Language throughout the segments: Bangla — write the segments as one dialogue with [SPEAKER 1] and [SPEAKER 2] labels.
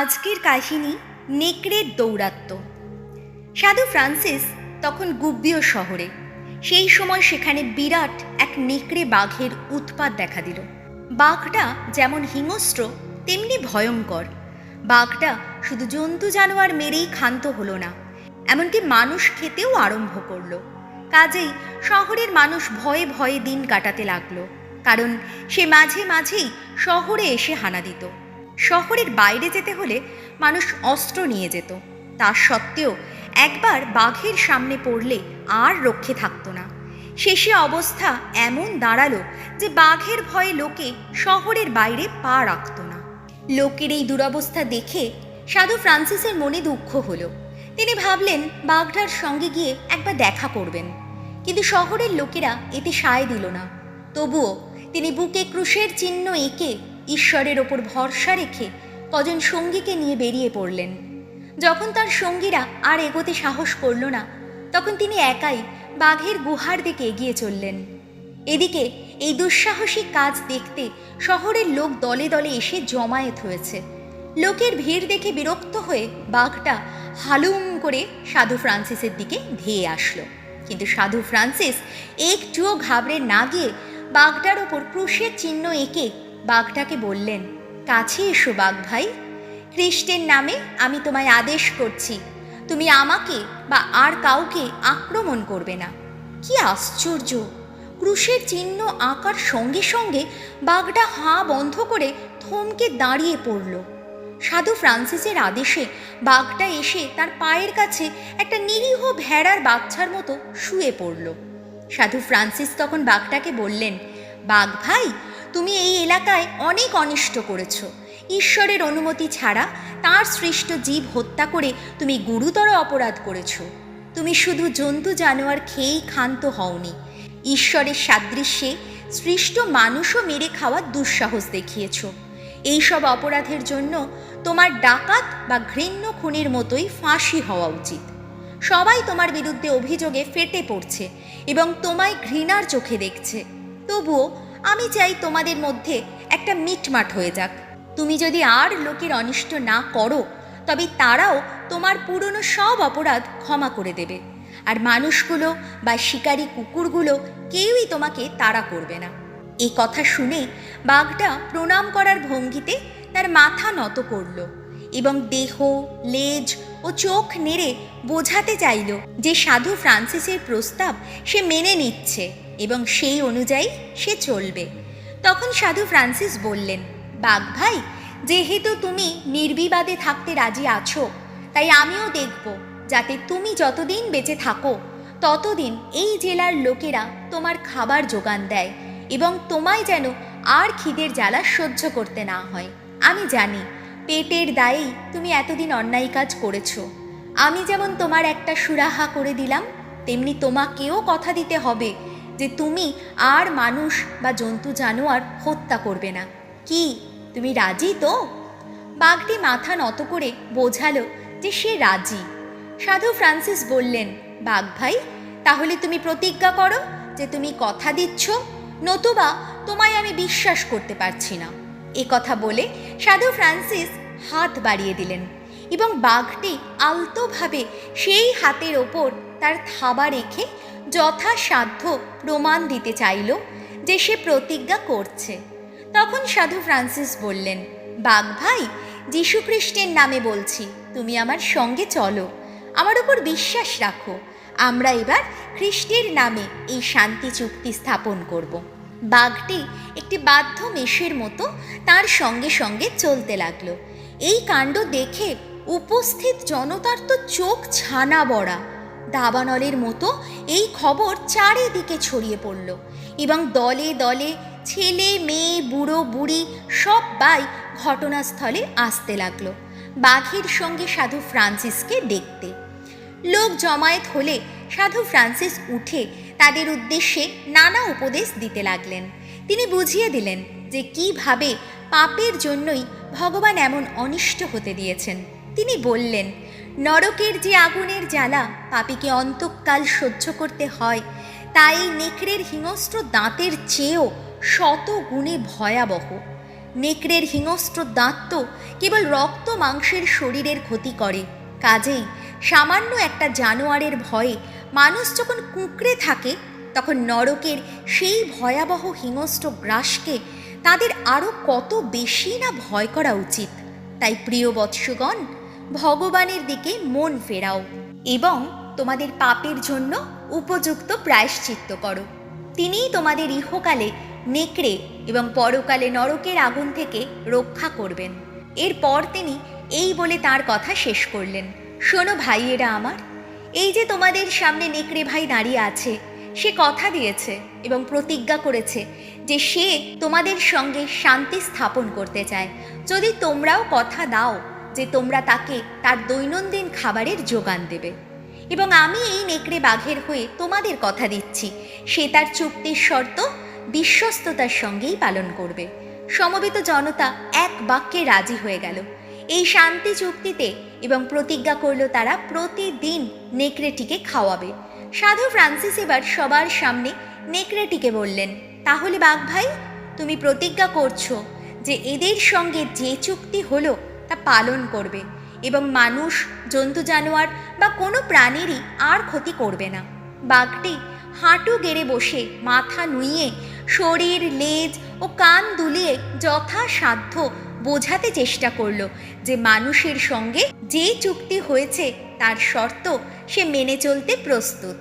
[SPEAKER 1] আজকের কাহিনী নেকড়ের দৌরাত্ম্য সাধু ফ্রান্সিস তখন গুব্বিও শহরে। সেই সময় সেখানে বিরাট এক নেকড়ে বাঘের উৎপাত দেখা দিল। বাঘটা যেমন হিংস্র, তেমনি ভয়ঙ্কর। বাঘটা শুধু জন্তু জানোয়ার মেরেই ক্ষান্ত হলো না, এমনকি মানুষ খেতেও আরম্ভ করল। কাজেই শহরের মানুষ ভয়ে ভয়ে দিন কাটাতে লাগল, কারণ সে মাঝে মাঝেই শহরে এসে হানা দিত। শহরের বাইরে যেতে হলে মানুষ অস্ত্র নিয়ে যেত। তা সত্ত্বেও একবার বাঘের সামনে পড়লে আর রক্ষে থাকতো না। শেষে অবস্থা এমন দাঁড়াল যে বাঘের ভয়ে লোকে শহরের বাইরে পা রাখত না। লোকের এই দুরবস্থা দেখে সাধু ফ্রান্সিসের মনে দুঃখ হলো। তিনি ভাবলেন, বাঘটার সঙ্গে গিয়ে একবার দেখা করবেন। কিন্তু শহরের লোকেরা এতে সায় দিল না। তবুও তিনি বুকে ক্রুশের চিহ্ন এঁকে ঈশ্বরের ওপর ভরসা রেখে কজন সঙ্গীকে নিয়ে বেরিয়ে পড়লেন। যখন তার সঙ্গীরা আর এগোতে সাহস করল না, তখন তিনি একাই বাঘের গুহার দিকে এগিয়ে চললেন। এদিকে এই দুঃসাহসিক কাজ দেখতে শহরের লোক দলে দলে এসে জমায়েত হয়েছে। লোকের ভিড় দেখে বিরক্ত হয়ে বাঘটা হালুম করে সাধু ফ্রান্সিসের দিকে ধেয়ে আসলো। কিন্তু সাধু ফ্রান্সিস একটুও ঘাবড়ে না গিয়ে বাঘটার ওপর ক্রুশের চিহ্ন এঁকে বাঘটাকে বললেন, কাছে এসো বাঘ ভাই। খ্রিস্টের নামে আমি তোমায় আদেশ করছি, তুমি আমাকে বা আর কাউকে আক্রমণ করবে না। কি আশ্চর্য! ক্রুশের চিহ্ন আঁকার সঙ্গে সঙ্গে বাঘটা হাঁ বন্ধ করে থমকে দাঁড়িয়ে পড়ল। সাধু ফ্রান্সিসের আদেশে বাঘটা এসে তার পায়ের কাছে একটা নিরীহ ভেড়ার বাচ্চার মতো শুয়ে পড়ল। সাধু ফ্রান্সিস তখন বাঘটাকে বললেন, বাঘ ভাই তুমি এই এলাকায় অনেক অনিষ্ট করেছ। ঈশ্বরের অনুমতি ছাড়া তার সৃষ্ট জীব হত্যা করে তুমি গুরুতর অপরাধ করেছ। তুমি শুধু জন্তু জানোয়ার খেয়েই ক্ষান্ত হওনি। ঈশ্বরের সাদৃশ্যে সৃষ্ট মানুষও মেরে খাওয়ার দুঃসাহস দেখিয়েছ। এইসব অপরাধের জন্য তোমার ডাকাত বা ঘৃণ্য খুনের মতোই ফাঁসি হওয়া উচিত। সবাই তোমার বিরুদ্ধে অভিযোগে ফেটে পড়ছে এবং তোমায় ঘৃণার চোখে দেখছে। তবুও আমি চাই তোমাদের মধ্যে একটা মিটমাট হয়ে যাক। তুমি যদি আর লোকের অনিষ্ট না করো, তবে তারাও তোমার পুরনো সব অপরাধ ক্ষমা করে দেবে। আর মানুষগুলো বা শিকারী কুকুরগুলো কেউই তোমাকে তাড়া করবে না। এই কথা শুনে বাঘটা প্রণাম করার ভঙ্গিতে তার মাথা নত করল এবং দেহ, লেজ ও চোখ নেড়ে বোঝাতে চাইল যে সাধু ফ্রান্সিসের প্রস্তাব সে মেনে নিচ্ছে। এবং সেই অনুযায়ী সে চলবে। তখন সাধু ফ্রান্সিস বললেন, বাঘ ভাই, যেহেতু তুমি নির্বিবাদে থাকতে রাজি আছো, তাই আমিও দেখব, যাতে তুমি যতদিন বেঁচে থাকো, ততদিন এই জেলার লোকেরা তোমার খাবার যোগান দেয় এবং তোমায় যেন আর খিদের জ্বালা সহ্য করতে না হয়। আমি জানি, পেটের দায়েই তুমি এতদিন অন্যায় কাজ করেছ। আমি যেমন তোমার একটা সুরাহা করে দিলাম, তেমনি তোমাকেও কথা দিতে হবে যে তুমি আর মানুষ বা জন্তু জানোয়ার হত্যা করবে না। কি? তুমি রাজি তো? বাঘটি মাথা নত করে বোঝালো যে সে রাজি। সাধু ফ্রান্সিস বললেন, বাঘ ভাই, তাহলে তুমি প্রতিজ্ঞা করো যে তুমি কথা দিচ্ছ, নতুবা তোমায় আমি বিশ্বাস করতে পারছি না। এ কথা বলে সাধু ফ্রান্সিস হাত বাড়িয়ে দিলেন এবং বাঘটি আলতোভাবে সেই হাতের ওপর তার থাবা রেখে যথাসাধ্য প্রমাণ দিতে চাইল যে সে প্রতিজ্ঞা করছে। তখন সাধু ফ্রান্সিস বললেন, বাঘ ভাই, যীশুখ্রিস্টের নামে বলছি, তুমি আমার সঙ্গে চলো। আমার উপর বিশ্বাস রাখো, আমরা এবার খ্রিস্টের নামে এই শান্তি চুক্তি স্থাপন করব। বাঘটি একটি বাধ্য মেষের মতো তার সঙ্গে সঙ্গে চলতে লাগল। এই কাণ্ড দেখে উপস্থিত জনতার তো চোখ ছানা বড়া। দাবানলের মতো এই খবর চারিদিকে ছড়িয়ে পড়ল এবং দলে দলে ছেলে, মেয়ে, বুড়ো, বুড়ি সবাই ঘটনাস্থলে আসতে লাগল। বাঘের সঙ্গে সাধু ফ্রান্সিসকে দেখতে। লোক জমায়েত হলে সাধু ফ্রান্সিস উঠে তাদের উদ্দেশ্যে নানা উপদেশ দিতে লাগলেন। তিনি বুঝিয়ে দিলেন যে কীভাবে পাপের জন্যই ভগবান এমন অনিষ্ট হতে দিয়েছেন। তিনি বললেন নরকের যে আগুনের জ্বালা, পাপিকে অন্তকাল সহ্য করতে হয়, তাই নেকড়ের হিংস্র দাঁতের চেয়েও শত গুণে ভয়াবহ। নেকড়ের হিংস্র দাঁত তো কেবল রক্ত মাংসের শরীরের ক্ষতি করে। কাজেই সামান্য একটা জানোয়ারের ভয়ে মানুষ যখন কুঁকড়ে থাকে, তখন নরকের সেই ভয়াবহ হিংস্র গ্রাসকে তাদের আরও কত বেশি না ভয় করা উচিত। তাই প্রিয় বৎসগণ ভগবানের দিকে মন ফেরাও এবং তোমাদের পাপের জন্য উপযুক্ত প্রায়শ্চিত্ত করো। তিনিই তোমাদের ইহকালে নেকড়ে এবং পরকালে নরকের আগুন থেকে রক্ষা করবেন। এরপর তিনি এই বলে তার কথা শেষ করলেন। শোনো ভাইয়েরা আমার, এই যে তোমাদের সামনে নেকড়ে ভাই দাঁড়িয়ে আছে, সে কথা দিয়েছে এবং প্রতিজ্ঞা করেছে যে সে তোমাদের সঙ্গে শান্তি স্থাপন করতে চায়। যদি তোমরাও কথা দাও যে তোমরা তাকে তার দৈনন্দিন খাবারের যোগান দেবে। এবং আমি এই নেকড়ে বাঘের হয়ে তোমাদের কথা দিচ্ছি। সে তার চুক্তির শর্ত বিশ্বস্ততার সঙ্গেই পালন করবে। সমবেত জনতা এক বাক্যে রাজি হয়ে গেল। এই শান্তি চুক্তিতে এবং প্রতিজ্ঞা করল তারা প্রতিদিন নেকড়েটিকে খাওয়াবে। সাধু ফ্রান্সিস এবার সবার সামনে নেকড়েটিকে বললেন, তাহলে বাঘ ভাই, তুমি প্রতিজ্ঞা করছ যে এদের সঙ্গে যে চুক্তি হলো তা পালন করবে এবং মানুষ, জন্তু জানোয়ার বা কোনো প্রাণীরই আর ক্ষতি করবে না। বাঘটি হাঁটু গেড়ে বসে মাথা নুইয়ে শরীর, লেজ ও কান দুলিয়ে যথাসাধ্য বোঝাতে চেষ্টা করল যে মানুষের সঙ্গে যে চুক্তি হয়েছে তার শর্ত সে মেনে চলতে প্রস্তুত।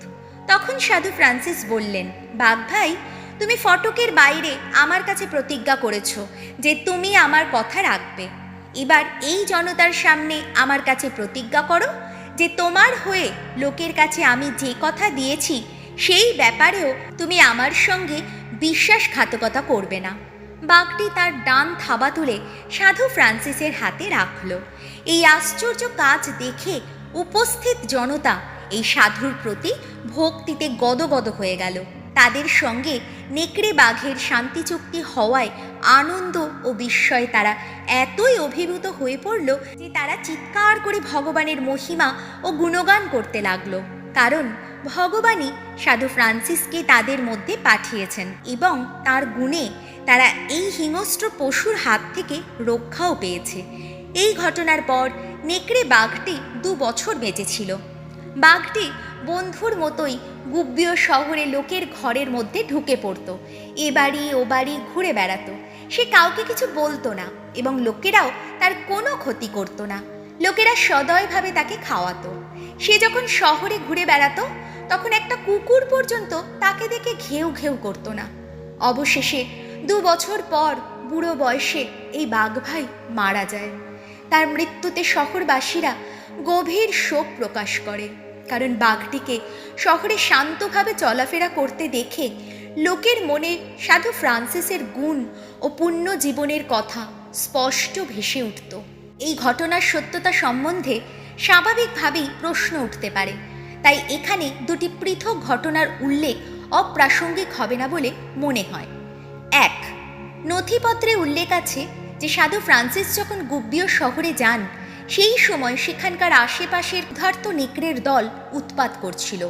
[SPEAKER 1] তখন সাধু ফ্রান্সিস বললেন, বাঘ ভাই, তুমি ফটকের বাইরে আমার কাছে প্রতিজ্ঞা করেছ যে তুমি আমার কথা রাখবে। এবার এই জনতার সামনে আমার কাছে প্রতিজ্ঞা করো যে তোমার হয়ে লোকের কাছে আমি যে কথা দিয়েছি, সেই ব্যাপারেও তুমি আমার সঙ্গে বিশ্বাসঘাতকতা করবে না। বাঘটি তার ডান থাবা তুলে সাধু ফ্রান্সিসের হাতে রাখল। এই আশ্চর্য কাজ দেখে উপস্থিত জনতা এই সাধুর প্রতি ভক্তিতে গদগদ হয়ে গেল। তাদের সঙ্গে নেকড়ে বাঘের শান্তি চুক্তি হওয়ায় আনন্দ ও বিস্ময়ে তারা এতই অভিভূত হয়ে পড়ল যে তারা চিৎকার করে ভগবানের মহিমা ও গুণগান করতে লাগল। কারণ ভগবানই সাধু ফ্রান্সিসকে তাদের মধ্যে পাঠিয়েছেন এবং তার গুণে তারা এই হিংস্র পশুর হাত থেকে রক্ষাও পেয়েছে। এই ঘটনার পর নেকড়ে বাঘটি দু বছর বেঁচেছিল বাঘটি বন্ধুর মতোই গুব্বীয় শহরে লোকের ঘরের মধ্যে ঢুকে পড়তো। এ বাড়ি, ও বাড়ি ঘুরে বেড়াতো। সে কাউকে কিছু বলতো না এবং লোকেরাও তার কোনো ক্ষতি করতো না। লোকেরা সদয়ভাবে তাকে খাওয়াতো। সে যখন শহরে ঘুরে বেড়াতো, তখন একটা কুকুর পর্যন্ত তাকে দেখে ঘেউ ঘেউ করতো না। অবশেষে দু বছর পর বুড়ো বয়সে এই বাঘ ভাই মারা যায়। তার মৃত্যুতে শহরবাসীরা গভীর শোক প্রকাশ করে। কারণ বাঘটিকে শহরে শান্তভাবে চলাফেরা করতে দেখে লোকের মনে সাধু ফ্রান্সিসের গুণ ও পুণ্য জীবনের কথা স্পষ্ট ভেসে উঠত। এই ঘটনার সত্যতা সম্বন্ধে স্বাভাবিকভাবেই প্রশ্ন উঠতে পারে। তাই এখানে দুটি পৃথক ঘটনার উল্লেখ অপ্রাসঙ্গিক হবে না বলে মনে হয়। এক, নথিপত্রে উল্লেখ আছে যে সাধু ফ্রান্সিস যখন গুব্বীয় শহরে যান সেই সময় সেখানকার আশেপাশের ক্ষুধার্ত নেকড়ের দল উৎপাত করছিল।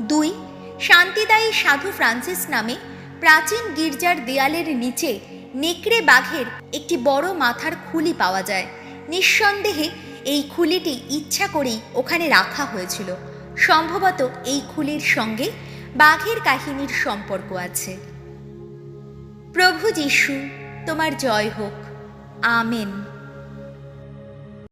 [SPEAKER 1] দুই, শান্তিদায়ী সাধু ফ্রান্সিস নামে প্রাচীন গির্জার দেয়ালের নিচে নেকড়ে বাঘের একটি বড় মাথার খুলি পাওয়া যায়। নিঃসন্দেহে এই খুলিটি ইচ্ছা করেই ওখানে রাখা হয়েছিল। সম্ভবত এই খুলির সঙ্গে বাঘের কাহিনীর সম্পর্ক আছে। প্রভু যিশু, তোমার জয় হোক। আমেন।